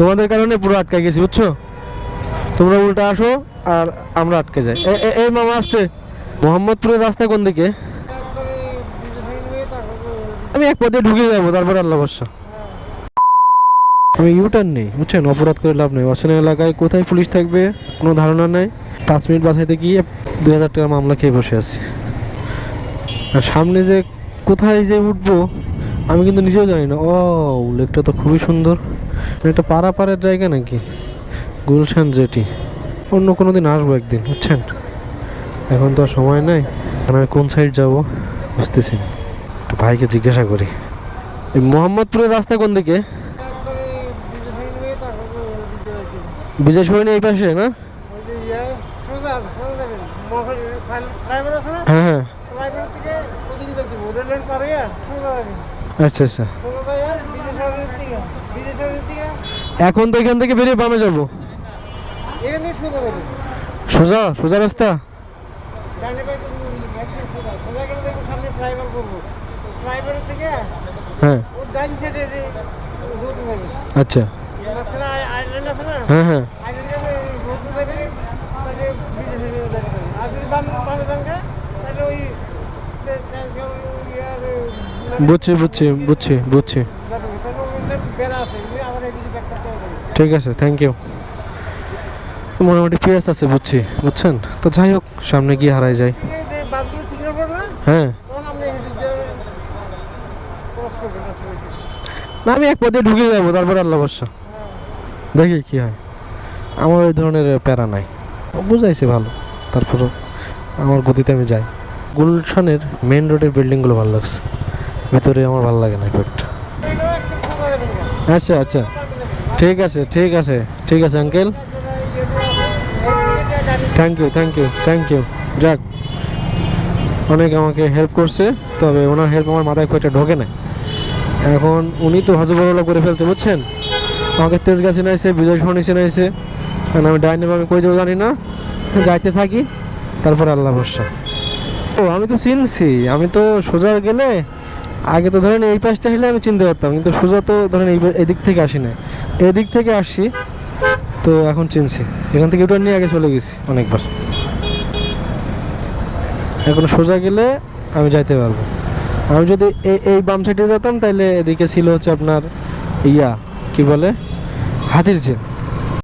তোমাদের কারণে পুরো আটকে গেছি, বুঝছ? তোমরা উল্টা আসো আর আমরা আটকে যাই। এই মামা আসতে মোহাম্মদপুরের রাস্তা কোন দিকে? আমি এক পথে ঢুকে যাব, তারপর আল্লাহ বর্ষা আমি ইউটার্ন নেই, বুঝছেন? অপরাধ করে লাভ নেই। অচেনা এলাকায় কোথায় পুলিশ থাকবে, কোনো ধারণা নাই। পাঁচ মিনিট বাসাইতে গিয়ে দুই হাজার টাকার মামলা খেয়ে বসে আছি। আর সামনে যে কোথায় যে উঠবো, আমি কিন্তু নিজেও জানি না। ও, লেকটা তো খুবই সুন্দর। একটা পাড়া পাড়ের জায়গা নাকি? গুলশান জেটি। অন্য কোনো দিন আসব একদিন বুঝছেন? এখন তো আর সময় নাই। এখন আমি কোন সাইড যাব বুঝতেছি না। ভাইকে জিজ্ঞাসা করি। এই মোহাম্মদপুরের রাস্তা কোন দিকে? বিজয় সরণি এই পাশে না? হ্যাঁ হ্যাঁ। আচ্ছা আচ্ছা। এখন তো এখান থেকে বেরিয়ে বামে যাব। সোজা সোজা রাস্তা। হ্যাঁ। আচ্ছা। হ্যাঁ হ্যাঁ। বুঝছি বুঝছি বুঝছি বুঝছি। ঠিক আছে থ্যাংক ইউ মোটামুটি পিএস আছে বুঝছি, বুঝছেন? তো যাই হোক, সামনে গিয়ে হারাই যায়। হ্যাঁ। না, আমি এক পথে ঢুকে যাব, তারপর আল্লাহ বর্ষা দেখি কি হয়। আমার ওই ধরনের প্যারা নাই। বুঝাইছে ভালো। তারপরও আমার গতিতে আমি যাই। গুলশানের মেন রোডের বিল্ডিংগুলো ভালো লাগছে। ভিতরে আমার ভালো লাগে না একটা আচ্ছা আচ্ছা। ঠিক আছে ঠিক আছে ঠিক আছে uncle thank you thank you thank you যাক, অনেক আমাকে হেল্প করছে, তবে ওনার হেল্প আমার মাথায় খুব ঢোকে না। এখন উনি তো হজবরলা করে ফেলছে, বুঝছেন? আমাকে তেজগা চিনাইছে বিজয় সরণি চিনাইছে কারণ আমি ডাইনে আমি কই যাব জানি না। যাইতে থাকি, তারপর আল্লাহ ভরসা। ও, আমি তো চিনছি, আমি তো সোজা গেলে আগে তো ধরেন এই পাশটা আসলে আমি চিনতে পারতাম, কিন্তু সোজা তো ধরেন এই এদিক থেকে আসি না এদিক থেকে আসছি, তো এখন চিনছি। এখান থেকে ওটা নিয়ে আগে চলে গেছি অনেকবার। এখন সোজা গেলে আমি যাইতে পারব। আমি যদি এই বাম সাইডে যেতাম তাহলে এদিকে ছিল হচ্ছে আপনার ইয়া, কি বলে? হাতির ঝিল